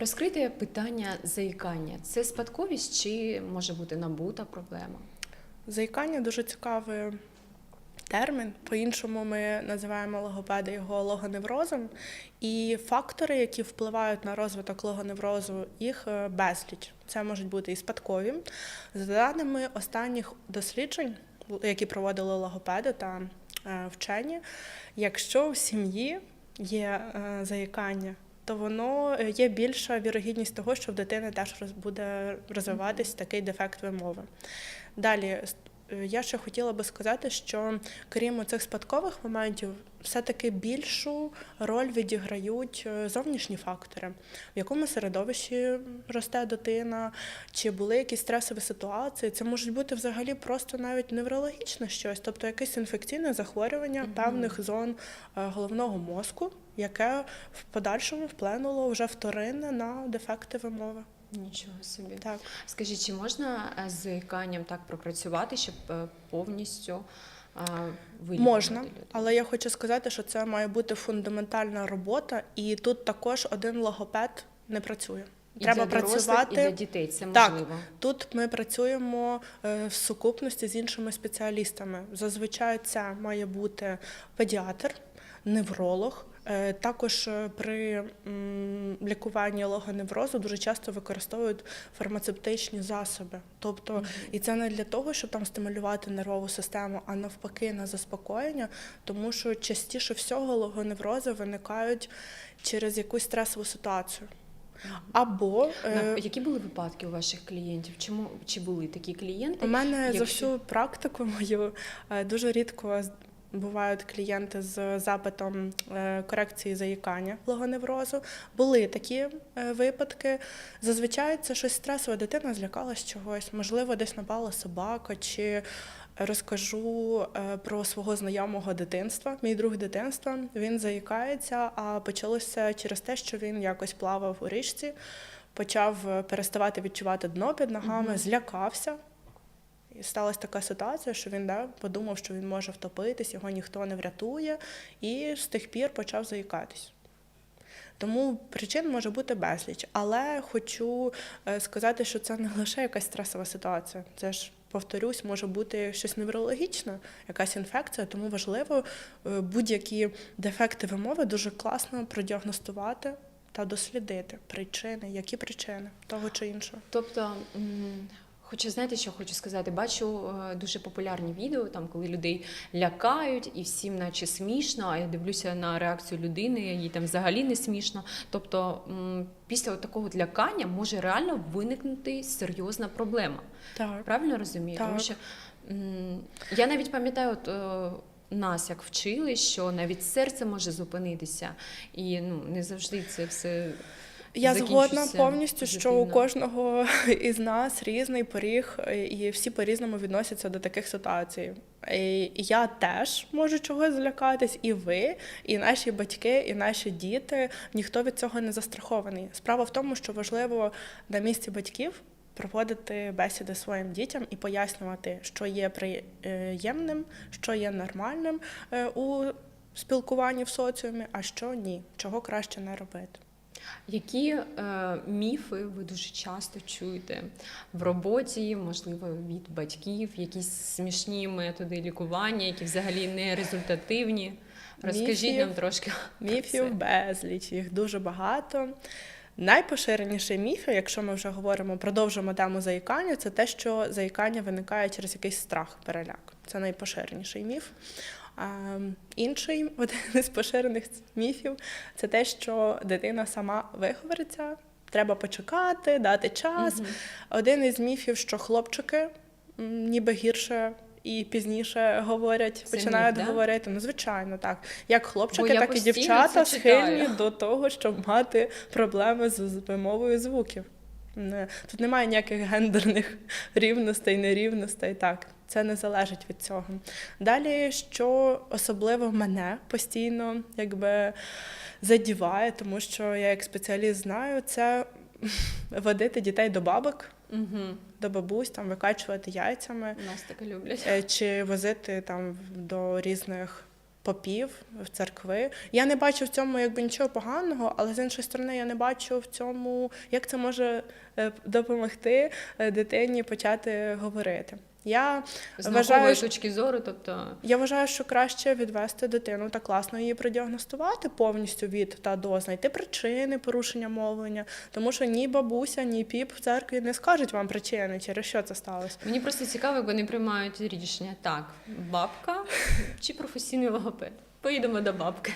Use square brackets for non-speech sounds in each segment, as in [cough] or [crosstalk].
Розкрите питання заїкання. Це спадковість чи може бути набута проблема? Заїкання дуже цікавий термін. По-іншому ми називаємо логопеди його логоневрозом. І фактори, які впливають на розвиток логоневрозу, їх е, безліч. Це можуть бути і спадкові. За даними останніх досліджень, які проводили логопеди та е, вчені, якщо в сім'ї є е, заїкання, то воно е, є більша вірогідність того, що в дитини теж буде розвиватись такий дефект вимови. Далі е, я ще хотіла би сказати, що крім цих спадкових моментів, все-таки більшу роль відіграють е, зовнішні фактори, в якому середовищі росте дитина, чи були якісь стресові ситуації. Це можуть бути взагалі просто навіть неврологічне щось, тобто якесь інфекційне захворювання Мгм. певних зон е, головного мозку, яке в подальшому вплинуло вже вторинне на дефекти вимови. Нічого собі. Так. Скажіть, чи можна е, з заїканням так пропрацювати, щоб повністю вилікувати Можна, людину? але я хочу сказати, що це має бути фундаментальна робота, і тут також один логопед не працює. І Треба для працювати. і для дітей. Це Так. Тут ми працюємо е, в сукупності з іншими спеціалістами. Зазвичай це має бути педіатр, невролог. Е, Також е, при лікуванні логоневрозу дуже часто використовують фармацевтичні засоби. Тобто, і це не для того, щоб там стимулювати нервову систему, а навпаки на заспокоєння, тому що частіше всього логоневрози виникають через якусь стресову ситуацію. Або е, Які були випадки у ваших клієнтів? Чому чи були такі клієнти? У мене за всю практику мою дуже рідко бувають клієнти з запитом е, корекції заїкання логоневрозу. Були такі е, випадки. Зазвичай це щось стресове, дитина злякалась чогось, можливо, десь напала собака чи. Розкажу е, про свого знайомого дитинства. Мій друг дитинства він заїкається, а почалося через те, що він якось плавав у річці, почав переставати відчувати дно під ногами, злякався. І сталася така ситуація, що він да, подумав, що він може втопитись, його ніхто не врятує, і з тих пір почав заїкатись. Тому причин може бути безліч. Але хочу е, сказати, що це не лише якась стресова ситуація. Це ж, повторюсь, може бути щось неврологічне, якась інфекція, тому важливо е, будь-які дефекти вимови дуже класно продіагностувати та дослідити причини, які причини того чи іншого. Тобто, м, хочу знаєте, що хочу сказати. Бачу е, дуже популярні відео, там коли людей лякають, і всім, наче смішно. А я дивлюся на реакцію людини, їй там взагалі не смішно. Тобто, після такого от лякання може реально виникнути серйозна проблема. Так. Правильно розумію? Тому що я навіть пам'ятаю, от, е, нас як вчили, що навіть серце може зупинитися, і ну не завжди це все. Я згодна повністю, що у кожного [laughs] із нас різний поріг, і всі по-різному відносяться до таких ситуацій. І і я теж можу чогось злякатись, і ви, і наші батьки, і наші діти. Ніхто від цього не застрахований. Справа в тому, що важливо на місці батьків проводити бесіди своїм дітям і пояснювати, що є приємним, що є нормальним е, у спілкуванні в соціумі, а що ні, чого краще не робити. Які е, міфи ви дуже часто чуєте в роботі, можливо, від батьків, якісь смішні методи лікування, які взагалі не результативні? Розкажіть Міфів- нам трошки. Міфів безліч, їх дуже багато. Найпоширеніший міф, якщо ми вже говоримо, продовжимо тему заїкання, це те, що заїкання виникає через якийсь страх, переляк. Це найпоширеніший міф. Інший [laughs] один із поширених міфів це те, що дитина сама виговориться, треба почекати, дати час. Мгм. Один із міфів, що хлопчики ніби гірше і пізніше говорять, Це починають да? говорити. Ну, звичайно, так. Як хлопчики, так і дівчата схильні до того, щоб мати проблеми з вимовою звуків. Не- Тут немає ніяких гендерних [laughs] рівностей, нерівностей. Так, це не залежить від цього. Далі, що особливо мене постійно якби задіває, тому що я як спеціаліст знаю, це [laughs] водити дітей до бабок, Мгм. до бабусь, там викачувати яйцями. Нас таке люблять. Е, Чи возити там до різних попів, в церкви. Я не бачу в цьому якби нічого поганого, але з іншої сторони, я не бачу в цьому, як це може е, допомогти е, дитині почати говорити. Я З вважаю, точки зору, тобто я вважаю, що краще відвести дитину та класно її продіагностувати повністю від та до, знайти причини порушення мовлення, тому що ні бабуся, ні піп в церкві не скажуть вам причини, через що це сталося. мені просто цікаво, як вони приймають рішення. Так, бабка чи професійний логопед? Поїдемо до бабки.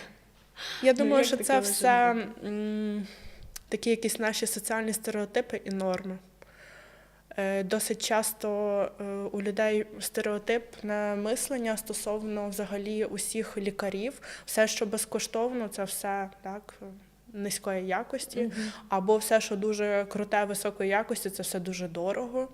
Я Ну, думаю, як що це все м, такі якісь наші соціальні стереотипи і норми. Е, Досить часто е, у людей стереотипне мислення стосовно взагалі усіх лікарів. Все, що безкоштовно, це все так низької якості, або все, що дуже круте, високої якості, це все дуже дорого.